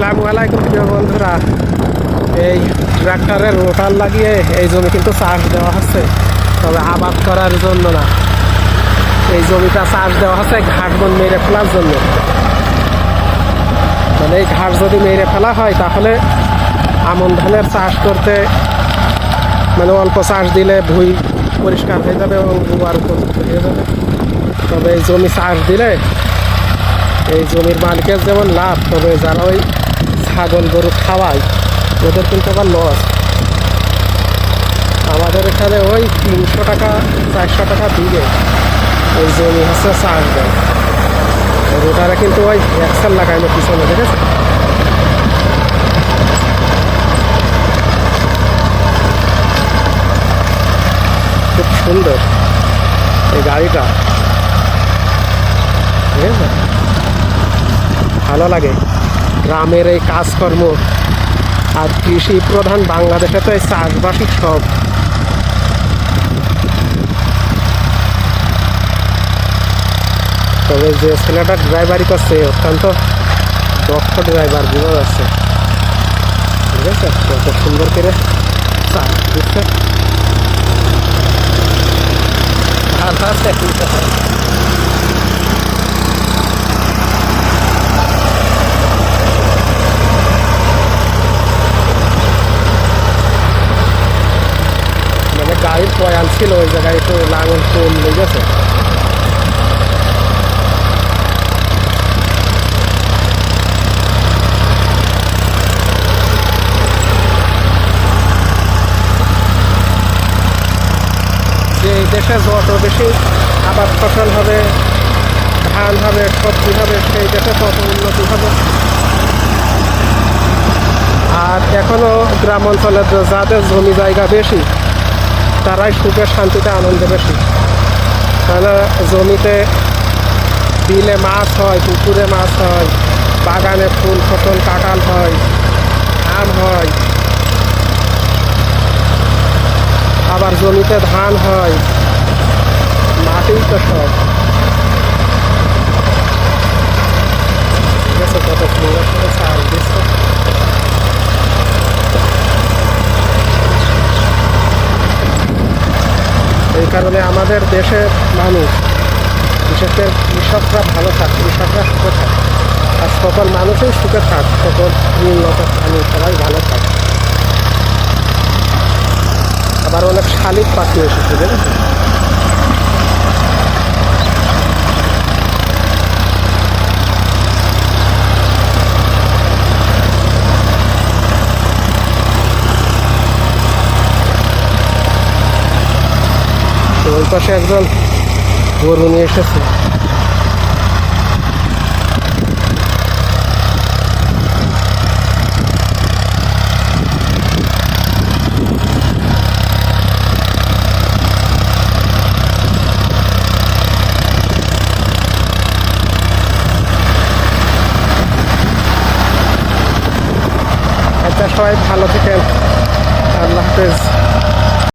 আসসালামু আলাইকুম, প্রিয় বন্ধুরা। এই ট্রাক্টরের রোটার লাগিয়ে এই জমি কিন্তু চাষ দেওয়া হচ্ছে। তবে আবাদ করার জন্য না। এই জমিটা চাষ দেওয়া হচ্ছে ঘাট বন মেরে ফেলার জন্য। মানে এই ঘাট যদি মেরে ফেলা হয়, তাহলে আমন ধানের চাষ করতে মানে অল্প চাষ দিলে ভুই পরিষ্কার হয়ে যাবে এবং গোয়ার উপযুক্ত হয়ে যাবে। তবে এই জমি চাষ দিলে এই জমির মালিকের যেমন লাভ, তবে যারা ওই ছাগল গরু খাওয়াই, ওদের কিন্তু আবার লস আমাদের এখানে ওই তিনশো টাকা, চারশো টাকা দিবে। ওই জমি হচ্ছে চাষ দেয় রোটারে কিন্তু ওই এক্সেল লাগাইলো পিছনে, দেখেছে? খুব সুন্দর এই গাড়িটা। ঠিক আছে ভালো লাগে। গ্রামের এই কাজকর্ম আর কৃষি প্রধান বাংলাদেশে তো এই চাষবাসই সব। তবে যে ছেলেটা ড্রাইভারি করছে অত্যন্ত দক্ষ ড্রাইভার বোঝা যাচ্ছে। ঠিক আছে, কত সুন্দর করে চাষ দিচ্ছে ভালো আছে ঠিক আছে মানে গাড়ির পয়াল ছিল ওই জায়গায় একটু লাঙল ফুল লেগেছে। যে এই দেশে যত বেশি আবাদ ফসল হবে, ধান হবে, সবজি হবে, সেই দেশে তত উন্নতি হবে। আর এখনও গ্রাম অঞ্চলের যাদের জমি জায়গা বেশি তারাই সুখে, শান্তিতে, আনন্দে বেশি। তাহলে জমিতে বিলে মাছ হয়, পুকুরে মাছ হয়, বাগানে ফুল, ফসল, কাঁঠাল হয় আম হয়। আবার জমিতে ধান হয় মাটি তো সব ঠিক আছে কত সুন্দর করে চাল দিচ্ছে এই কারণে আমাদের দেশের মানুষ, বিশেষ করে কৃষকরা ভালো থাক, কৃষকরা সুখে থাক। আর সকল মানুষই সুখে থাক, সকল উন্নত মানুষ সবাই ভালো থাক। আবার অনেক শালিক পাখি এসেছে দেখেছি পাশে একজন গরু নিয়ে এসেছে। আচ্ছা সবাই ভালো থাকেন। আল্লাহ হাফেজ।